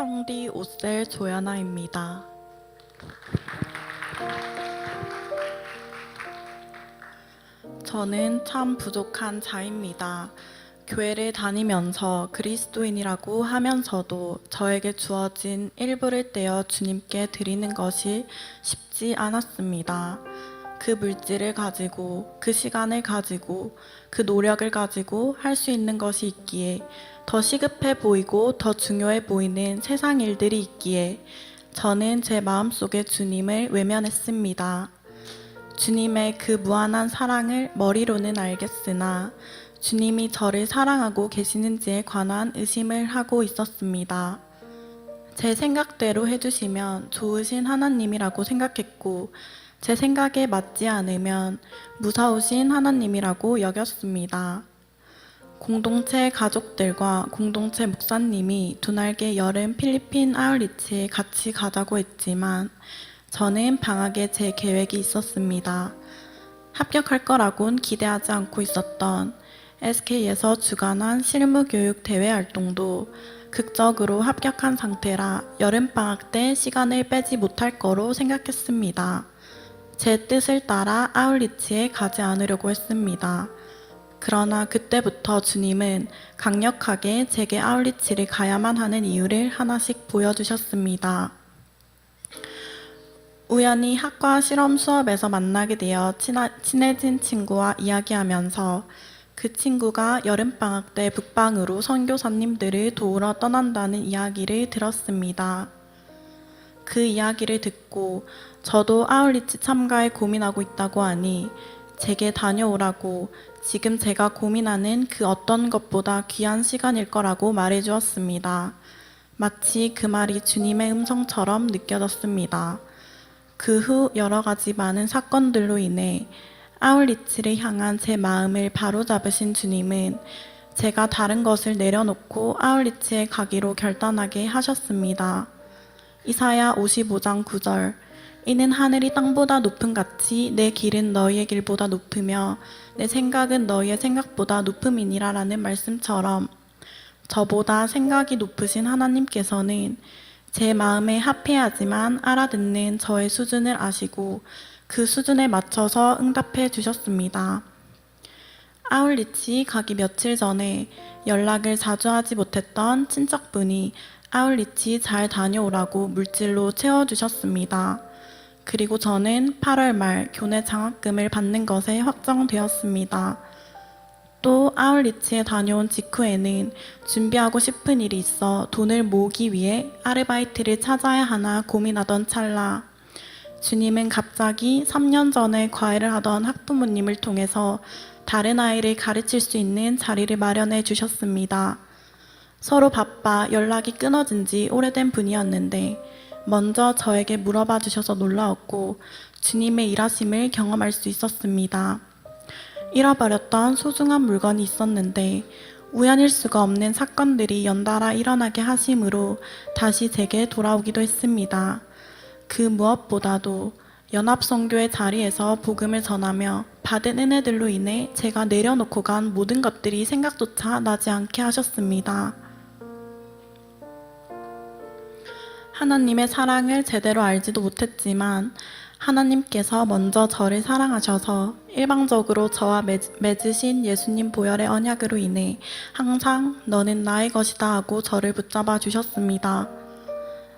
청디 오셀 조야나입니다. 저는 참 부족한 자입니다. 교회를 다니면서 그리스도인이라고 하면서도 저에게 주어진 일부를 떼어 주님께 드리는 것이 쉽지 않았습니다. 그 물질을 가지고, 그 시간을 가지고, 그 노력을 가지고 할 수 있는 것이 있기에 더 시급해 보이고 더 중요해 보이는 세상 일들이 있기에 저는 제 마음속에 주님을 외면했습니다. 주님의 그 무한한 사랑을 머리로는 알겠으나 주님이 저를 사랑하고 계시는지에 관한 의심을 하고 있었습니다. 제 생각대로 해주시면 좋으신 하나님이라고 생각했고, 제 생각에 맞지 않으면 무서우신 하나님이라고 여겼습니다. 공동체 가족들과 공동체 목사님이 두 날개 여름 필리핀 아울리치에 같이 가자고 했지만 저는 방학에 제 계획이 있었습니다. 합격할 거라곤 기대하지 않고 있었던 SK에서 주관한 실무교육 대회 활동도 극적으로 합격한 상태라 여름방학 때 시간을 빼지 못할 거로 생각했습니다. 제 뜻을 따라 아울리치에 가지 않으려고 했습니다. 그러나 그때부터 주님은 강력하게 제게 아울리치를 가야만 하는 이유를 하나씩 보여주셨습니다. 우연히 학과 실험 수업에서 만나게 되어 친하, 친해진 친구와 이야기하면서 그 친구가 여름방학 때 북방으로 선교사님들을 도우러 떠난다는 이야기를 들었습니다. 그 이야기를 듣고 저도 아울리치 참가에 고민하고 있다고 하니 제게 다녀오라고 지금 제가 고민하는 그 어떤 것보다 귀한 시간일 거라고 말해 주었습니다. 마치 그 말이 주님의 음성처럼 느껴졌습니다. 그 후 여러 가지 많은 사건들로 인해 아울리치를 향한 제 마음을 바로잡으신 주님은 제가 다른 것을 내려놓고 아울리치에 가기로 결단하게 하셨습니다. 이사야 55장 9절 이는 하늘이 땅보다 높음 같이 내 길은 너희의 길보다 높으며 내 생각은 너희의 생각보다 높음이니라라는 말씀처럼 저보다 생각이 높으신 하나님께서는 제 마음에 합해하지만 알아듣는 저의 수준을 아시고 그 수준에 맞춰서 응답해 주셨습니다. 아울리치 가기 며칠 전에 연락을 자주 하지 못했던 친척분이 아울리치 잘 다녀오라고 물질로 채워주셨습니다. 그리고 저는 8월 말 교내 장학금을 받는 것에 확정되었습니다. 또 아울리치에 다녀온 직후에는 준비하고 싶은 일이 있어 돈을 모으기 위해 아르바이트를 찾아야 하나 고민하던 찰나 주님은 갑자기 3년 전에 과외를 하던 학부모님을 통해서 다른 아이를 가르칠 수 있는 자리를 마련해 주셨습니다. 서로 바빠 연락이 끊어진 지 오래된 분이었는데 먼저 저에게 물어봐 주셔서 놀라웠고 주님의 일하심을 경험할 수 있었습니다. 잃어버렸던 소중한 물건이 있었는데 우연일 수가 없는 사건들이 연달아 일어나게 하심으로 다시 제게 돌아오기도 했습니다. 그 무엇보다도 연합성교의 자리에서 복음을 전하며 받은 은혜들로 인해 제가 내려놓고 간 모든 것들이 생각조차 나지 않게 하셨습니다. 하나님의 사랑을 제대로 알지도 못했지만 하나님께서 먼저 저를 사랑하셔서 일방적으로 저와 맺- 맺으신 예수님 보혈의 언약으로 인해 항상 너는 나의 것이다 하고 저를 붙잡아 주셨습니다.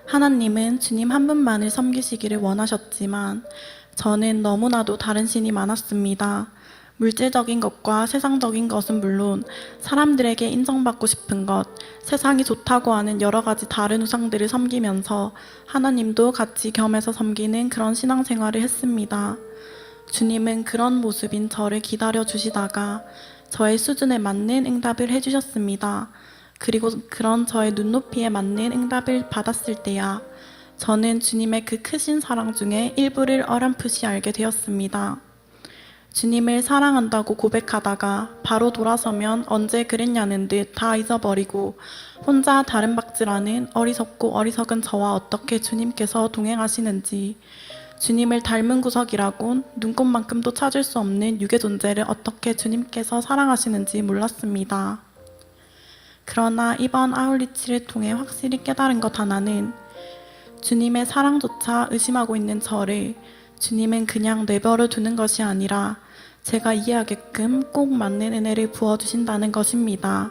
하나님은 주님 한 분만을 섬기시기를 원하셨지만 저는 너무나도 다른 신이 많았습니다. 물질적인 것과 세상적인 것은 물론 사람들에게 인정받고 싶은 것, 세상이 좋다고 하는 여러 가지 다른 우상들을 섬기면서 하나님도 같이 겸해서 섬기는 그런 신앙생활을 했습니다. 주님은 그런 모습인 저를 기다려 주시다가 저의 수준에 맞는 응답을 해주셨습니다. 그리고 그런 저의 눈높이에 맞는 응답을 받았을 때야 저는 주님의 그 크신 사랑 중에 일부를 어렴풋이 알게 되었습니다. 주님을 사랑한다고 고백하다가 바로 돌아서면 언제 그랬냐는 듯 다 잊어버리고 혼자 다른 박질하는 어리석고 어리석은 저와 어떻게 주님께서 동행하시는지 주님을 닮은 구석이라곤 눈꽃만큼도 찾을 수 없는 육의 존재를 어떻게 주님께서 사랑하시는지 몰랐습니다. 그러나 이번 아울리치를 통해 확실히 깨달은 것 하나는 주님의 사랑조차 의심하고 있는 저를 주님은 그냥 내버려 두는 것이 아니라 제가 이해하게끔 꼭 맞는 은혜를 부어주신다는 것입니다.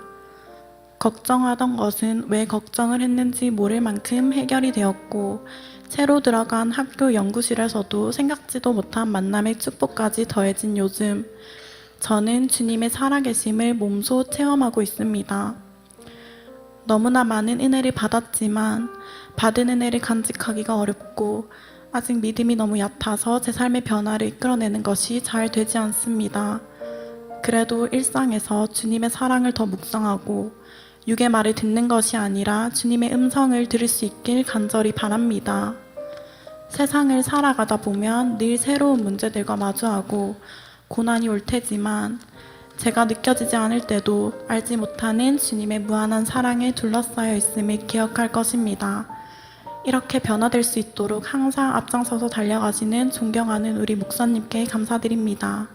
걱정하던 것은 왜 걱정을 했는지 모를 만큼 해결이 되었고, 새로 들어간 학교 연구실에서도 생각지도 못한 만남의 축복까지 더해진 요즘, 저는 주님의 살아계심을 몸소 체험하고 있습니다. 너무나 많은 은혜를 받았지만, 받은 은혜를 간직하기가 어렵고, 아직 믿음이 너무 얕아서 제 삶의 변화를 이끌어내는 것이 잘 되지 않습니다. 그래도 일상에서 주님의 사랑을 더 묵상하고 육의 말을 듣는 것이 아니라 주님의 음성을 들을 수 있길 간절히 바랍니다. 세상을 살아가다 보면 늘 새로운 문제들과 마주하고 고난이 올 테지만 제가 느껴지지 않을 때도 알지 못하는 주님의 무한한 사랑에 둘러싸여 있음을 기억할 것입니다. 이렇게 변화될 수 있도록 항상 앞장서서 달려가시는 존경하는 우리 목사님께 감사드립니다.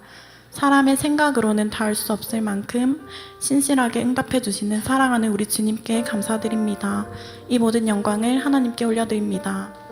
사람의 생각으로는 닿을 수 없을 만큼 신실하게 응답해 주시는 사랑하는 우리 주님께 감사드립니다. 이 모든 영광을 하나님께 올려드립니다.